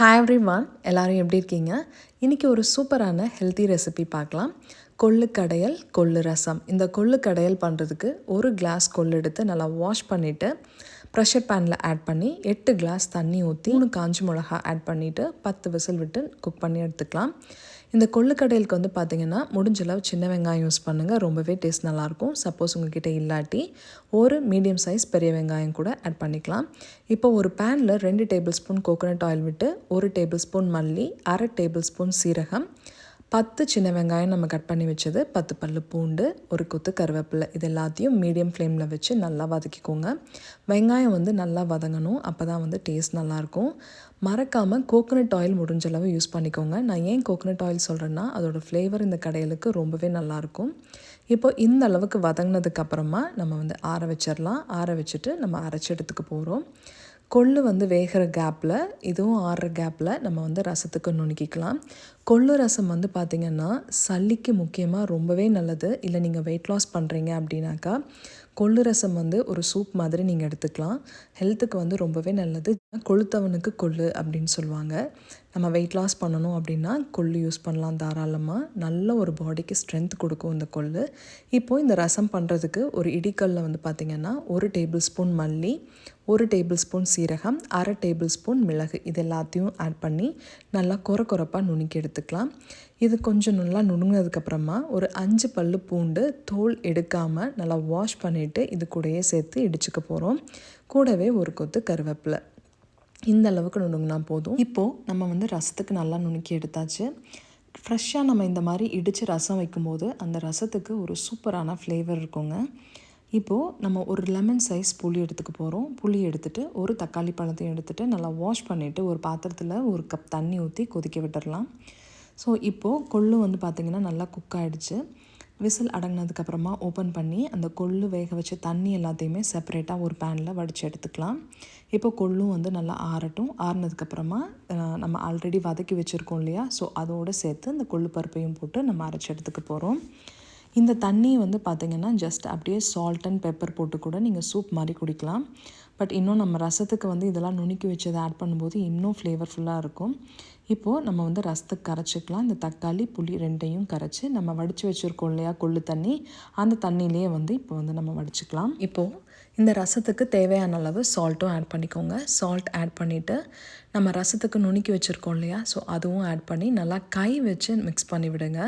Hi every one எல்லோரும் எப்படி இருக்கீங்க? இன்றைக்கி ஒரு சூப்பரான ஹெல்த்தி ரெசிபி பார்க்கலாம். கொள்ளுக்கடையல் கொள்ளு ரசம் இந்த கொள்ளுக்கடையல் பண்ணுறதுக்கு ஒரு கிளாஸ் கொள்ளு எடுத்து நல்லா வாஷ் பண்ணிவிட்டு ப்ரெஷர் பேனில் ஆட் பண்ணி எட்டு கிளாஸ் தண்ணி ஊற்றி மூணு காஞ்சி மிளகா ஆட் பண்ணிவிட்டு பத்து விசில் விட்டு குக் பண்ணி எடுத்துக்கலாம். இந்த கொள்ளுக்கடையலுக்கு வந்து பார்த்திங்கன்னா முடிஞ்சளவு சின்ன வெங்காயம் யூஸ் பண்ணுங்கள் ரொம்பவே டேஸ்ட் நல்லாயிருக்கும் சப்போஸ் உங்ககிட்ட இல்லாட்டி ஒரு மீடியம் சைஸ் பெரிய வெங்காயம் கூட ஆட் பண்ணிக்கலாம். இப்போ ஒரு பேனில் ரெண்டு டேபிள் ஸ்பூன் கோகோனட் ஆயில் விட்டு ஒரு டேபிள் ஸ்பூன் மல்லி அரை டேபிள் ஸ்பூன் சீரகம் பத்து சின்ன வெங்காயம் நம்ம கட் பண்ணி வச்சது பத்து பல் பூண்டு ஒரு கொத்து கருவேப்பிலை இது எல்லாத்தையும் மீடியம் ஃப்ளேமில் வச்சு நல்லா வதக்கிக்கோங்க. வெங்காயம் வந்து நல்லா வதங்கணும் அப்போ தான் வந்து டேஸ்ட் நல்லாயிருக்கும். மறக்காமல் கோகோனட் ஆயில் முடிஞ்சளவு யூஸ் பண்ணிக்கோங்க. நான் ஏன் கோகோனட் ஆயில் சொல்கிறேன்னா அதோடய ஃப்ளேவர் இந்த கடையிலுக்கு ரொம்பவே நல்லாயிருக்கும். இப்போ இந்த அளவுக்கு வதங்கினதுக்கப்புறமா நம்ம வந்து ஆற வச்சிடலாம் ஆற வச்சுட்டு நம்ம அரைச்சி எடுத்துக்க போகிறோம் கொள்ளு வந்து வேகிற கேப்பில் இதுவும் ஆறுற கேப்பில் நம்ம வந்து ரசத்துக்கு நுணுக்கிக்கலாம். கொள்ளு ரசம் வந்து பார்த்திங்கன்னா சளிக்கு முக்கியமாக ரொம்பவே நல்லது. இல்லை நீங்கள் வெயிட் லாஸ் பண்ணுறீங்க அப்படின்னாக்கா கொள்ளு ரசம் வந்து ஒரு சூப் மாதிரி நீங்கள் எடுத்துக்கலாம். ஹெல்த்துக்கு வந்து ரொம்பவே நல்லது. கொளுத்தவனுக்கு கொள்ளு அப்படின்னு சொல்லுவாங்க. நம்ம வெயிட் லாஸ் பண்ணணும் அப்படின்னா கொள்ளு யூஸ் பண்ணலாம் தாராளமாக நல்ல ஒரு பாடிக்கு ஸ்ட்ரென்த் கொடுக்கும் இந்த கொள்ளு. இப்போது இந்த ரசம் பண்ணுறதுக்கு ஒரு இடிக்கல்ல வந்து பார்த்திங்கன்னா ஒரு டேபிள் ஸ்பூன் மல்லி ஒரு டேபிள் ஸ்பூன் சீரகம் அரை டேபிள் ஸ்பூன் மிளகு இது எல்லாத்தையும் ஆட் பண்ணி நல்லா குற குறப்பாக நுணுக்கி எடுத்துக்கலாம். இது கொஞ்சம் நல்லா நுணுங்கினதுக்கப்புறமா ஒரு அஞ்சு பல் பூண்டு தோல் எடுக்காமல் நல்லா வாஷ் பண்ணிவிட்டு இது கூடயே சேர்த்து இடிச்சுக்க போகிறோம் கூடவே ஒரு கொத்து கருவேப்பிலை. இந்த அளவுக்கு நுணுங்கினா போதும். இப்போது நம்ம வந்து ரசத்துக்கு நல்லா நுணுக்கி எடுத்தாச்சு. ஃப்ரெஷ்ஷாக நம்ம இந்த மாதிரி இடித்து ரசம் வைக்கும்போது அந்த ரசத்துக்கு ஒரு சூப்பரான ஃப்ளேவர் இருக்குங்க. இப்போது நம்ம ஒரு லெமன் சைஸ் புளி எடுத்துக்க போகிறோம் புளி எடுத்துகிட்டு ஒரு தக்காளி பழத்தையும் எடுத்துகிட்டு நல்லா வாஷ் பண்ணிவிட்டு ஒரு பாத்திரத்தில் ஒரு கப் தண்ணி ஊற்றி கொதிக்க விட்டுடலாம் ஸோ இப்போது கொள்ளு வந்து பார்த்திங்கன்னா நல்லா குக் ஆகிடுச்சு விசில் அடங்கினதுக்கப்புறமா ஓப்பன் பண்ணி அந்த கொள்ளு வேக வச்ச தண்ணி எல்லாத்தையுமே செப்பரேட்டாக ஒரு பேனில் வடித்து எடுத்துக்கலாம். இப்போ கொள்ளும் வந்து நல்லா ஆறட்டும். ஆறினதுக்கப்புறமா நம்ம ஆல்ரெடி வதக்கி வச்சுருக்கோம் இல்லையா? ஸோ அதோடு சேர்த்து அந்த கொள்ளு பருப்பையும் போட்டு நம்ம அரைச்சி எடுத்துக்க போகிறோம் இந்த தண்ணி வந்து பார்த்திங்கன்னா ஜஸ்ட் அப்படியே சால்ட் அண்ட் பெப்பர் போட்டு கூட நீங்கள் சூப் மாதிரி குடிக்கலாம். பட் இன்னும் நம்ம ரசத்துக்கு வந்து இதெல்லாம் நுணுக்கி வச்சதை ஆட் பண்ணும்போது இன்னும் ஃப்ளேவர்ஃபுல்லாக இருக்கும். இப்போது நம்ம வந்து ரசத்துக்கு கரைச்சிக்கலாம். இந்த தக்காளி புளி ரெண்டையும் கரைச்சி நம்ம வடித்து வச்சுருக்கோம் இல்லையா? கொள்ளு தண்ணி. அந்த தண்ணியிலேயே வந்து இப்போ வந்து நம்ம வடிச்சுக்கலாம். இப்போது இந்த ரசத்துக்கு தேவையான அளவு சால்ட்டும் ஆட் பண்ணிக்கோங்க. சால்ட் ஆட் பண்ணிவிட்டு நம்ம ரசத்துக்கு நுணுக்கி வச்சுருக்கோம் இல்லையா? ஸோ அதுவும் ஆட் பண்ணி நல்லா கை வச்சு மிக்ஸ் பண்ணி விடுங்க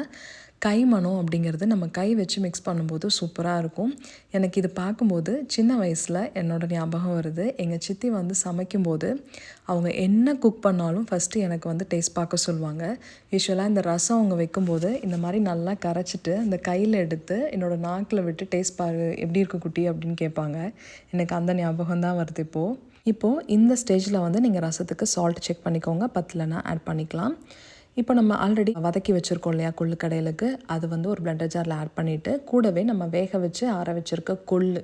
கைமணம் அப்படிங்கிறது நம்ம கை வச்சு மிக்ஸ் பண்ணும்போது சூப்பராக இருக்கும். எனக்கு இது பார்க்கும்போது சின்ன வயசில் என்னோட ஞாபகம் வருது. எங்கள் சித்தி வந்து சமைக்கும்போது அவங்க என்ன குக் பண்ணாலும் ஃபஸ்ட்டு எனக்கு வந்து டேஸ்ட் பார்க்க சொல்லுவாங்க. யூஸ்வலாக இந்த ரசம் அவங்க வைக்கும்போது இந்த மாதிரி நல்லா கரைச்சிட்டு அந்த கையில் எடுத்து என்னோடய நாக்கில் விட்டு டேஸ்ட் பாரு எப்படி இருக்கு குட்டி அப்படின்னு கேட்பாங்க. எனக்கு அந்த ஞாபகம் தான் வருது இப்போது இப்போது இந்த ஸ்டேஜில் வந்து நீங்கள் ரசத்துக்கு சால்ட் செக் பண்ணிக்கோங்க. பத்துலனா ஆட் பண்ணிக்கலாம். இப்போ நம்ம ஆல்ரெடி வதக்கி வச்சுருக்கோம் இல்லையா கொள்ளு கடையிலுக்கு? அது வந்து ஒரு பிளண்டர் ஜாரில் ஆட் பண்ணிவிட்டு கூடவே நம்ம வேக வச்சு ஆற வச்சுருக்க கொள்ளு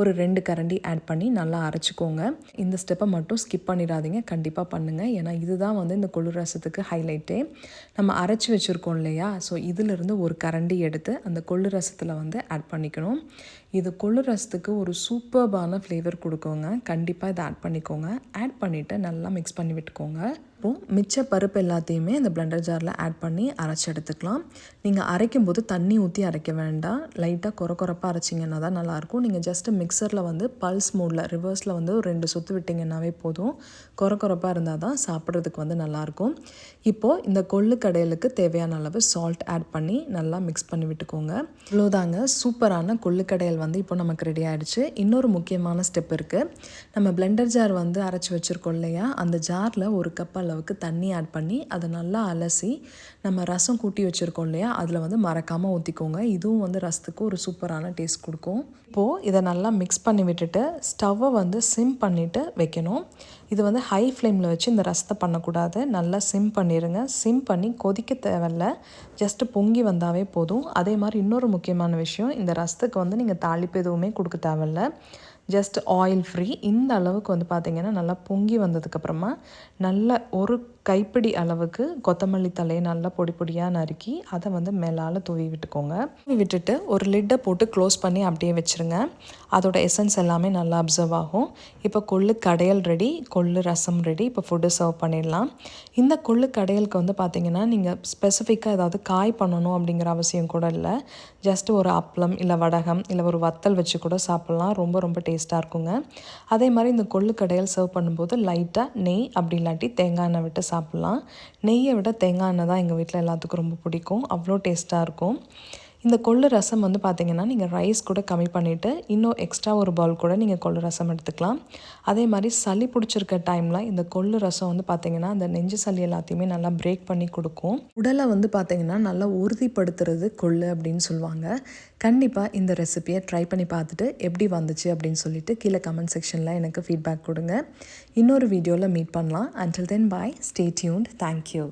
ஒரு ரெண்டு கரண்டி ஆட் பண்ணி நல்லா அரைச்சிக்கோங்க. இந்த ஸ்டெப்பை மட்டும் ஸ்கிப் பண்ணிடாதீங்க. கண்டிப்பாக பண்ணுங்கள் ஏன்னா இதுதான் வந்து இந்த கொள்ளு ரசத்துக்கு ஹைலைட்டே நம்ம அரைச்சி வச்சுருக்கோம் இல்லையா? ஸோ இதிலிருந்து ஒரு கரண்டி எடுத்து அந்த கொள்ளு ரசத்தில் வந்து ஆட் பண்ணிக்கணும். இது கொள்ளு ரசத்துக்கு ஒரு சூப்பர்பான ஃப்ளேவர் கொடுக்குங்க. கண்டிப்பாக இதை ஆட் பண்ணிக்கோங்க. ஆட் பண்ணிவிட்டு நல்லா மிக்ஸ் பண்ணி விட்டுக்கோங்க. இப்போது மிச்ச பருப்பு எல்லாத்தையுமே இந்த பிளெண்டர் ஜாரில் ஆட் பண்ணி அரைச்சி எடுத்துக்கலாம். நீங்கள் அரைக்கும் போது தண்ணி ஊற்றி அரைக்க வேண்டாம். லைட்டாக குறை குறைப்பாக அரைச்சிங்கன்னா தான் நல்லாயிருக்கும். நீங்கள் ஜஸ்ட்டு மிக்சரில் வந்து பல்ஸ் மூடில் ரிவர்ஸில் வந்து ஒரு ரெண்டு சுற்று விட்டிங்கன்னாவே போதும். குறை குறைப்பாக இருந்தால் தான் சாப்பிட்றதுக்கு வந்து நல்லாயிருக்கும். இப்போது இந்த கொள்ளு கடையலுக்கு தேவையான அளவு சால்ட் ஆட் பண்ணி நல்லா மிக்ஸ் பண்ணி விட்டுக்கோங்க. இவ்வளோதாங்க சூப்பரான கொள்ளு கடையல் வந்து இப்போ நமக்கு ரெடி ஆகிடுச்சு இன்னொரு முக்கியமான ஸ்டெப் இருக்குது நம்ம பிளெண்டர் ஜார் வந்து அரைச்சி வச்சுருக்கோம் இல்லையா? அந்த ஜாரில் ஒரு கப் அளவு அளவுக்கு தண்ணி ஆட் பண்ணி அதை நல்லா அலசி நம்ம ரசம் கூட்டி வச்சுருக்கோம் இல்லையா அதில் வந்து மறக்காமல் ஊற்றிக்கோங்க இதுவும் வந்து ரசத்துக்கு ஒரு சூப்பரான டேஸ்ட் கொடுக்கும். இப்போது இதை நல்லா மிக்ஸ் பண்ணி விட்டுட்டு ஸ்டவ்வை வந்து சிம் பண்ணிவிட்டு வைக்கணும். இது வந்து ஹை ஃப்ளேமில் வச்சு இந்த ரசத்தை பண்ணக்கூடாது. நல்லா சிம் பண்ணிடுங்க சிம் பண்ணி கொதிக்க தேவையில்ல. ஜஸ்ட்டு பொங்கி வந்தாவே போதும். அதே மாதிரி இன்னொரு முக்கியமான விஷயம் இந்த ரசத்துக்கு வந்து நீங்கள் தாளிப்பு எதுவுமே கொடுக்க தேவையில்ல. ஜஸ்ட் ஆயில் ஃப்ரீ இந்த அளவுக்கு வந்து பார்த்திங்கன்னா நல்லா பொங்கி வந்ததுக்கப்புறமா நல்ல ஒரு கைப்பிடி அளவுக்கு கொத்தமல்லி தலையை நல்லா பொடி பொடியாக நறுக்கி அதை வந்து மேலால் தூவி விட்டுக்கோங்க. தூவி விட்டுட்டு ஒரு லிட்டை போட்டு க்ளோஸ் பண்ணி அப்படியே வச்சுருங்க. அதோட எசன்ஸ் எல்லாமே நல்லா அப்சர்வ் ஆகும். இப்போ கொள்ளு கடையல் ரெடி கொள்ளு ரசம் ரெடி இப்போ ஃபுட்டு சர்வ் பண்ணிடலாம். இந்த கொள்ளு கடையலுக்கு வந்து பார்த்திங்கன்னா நீங்கள் ஸ்பெசிஃபிக்காக ஏதாவது காய் பண்ணணும் அப்படிங்கிற அவசியம் கூட இல்லை. ஜஸ்ட் ஒரு அப்பளம் இல்லை வடகம் இல்லை ஒரு வத்தல் வச்சு கூட சாப்பிட்லாம். ரொம்ப ரொம்ப டேஸ்ட்டாக இருக்குங்க. அதே மாதிரி இந்த கொள்ளு சர்வ் பண்ணும்போது லைட்டாக நெய் அப்படி இல்லாட்டி தேங்காய் எண்ணெய் விட்டு சாப்பிட்லாம். நெய்யை விட தேங்காய் எண்ணெய் தான் எங்கள் வீட்டில் எல்லாத்துக்கும் ரொம்ப பிடிக்கும். அவ்வளோ டேஸ்ட்டாக இருக்கும். இந்த கொள்ளு ரசம் வந்து பார்த்திங்கன்னா நீங்கள் ரைஸ் கூட கம்மி பண்ணிவிட்டு இன்னும் எக்ஸ்ட்ரா ஒரு பவுல் கூட நீங்கள் கொள்ளு ரசம் எடுத்துக்கலாம். அதே மாதிரி சளி பிடிச்சிருக்க டைமில் இந்த கொள்ளு ரசம் வந்து பார்த்திங்கன்னா அந்த நெஞ்சு சளி எல்லாத்தையுமே நல்லா பிரேக் பண்ணி கொடுக்கும். உடலை வந்து பார்த்திங்கன்னா நல்லா உறுதிப்படுத்துறது கொள்ளு அப்படின்னு சொல்லுவாங்க. கண்டிப்பாக இந்த ரெசிபியை ட்ரை பண்ணி பார்த்துட்டு எப்படி வந்துச்சு அப்படின்னு சொல்லிட்டு கீழே கமெண்ட் செக்ஷனில் எனக்கு ஃபீட்பேக் கொடுங்க. இன்னொரு வீடியோவில் மீட் பண்ணலாம். Until then bye stay tuned thank you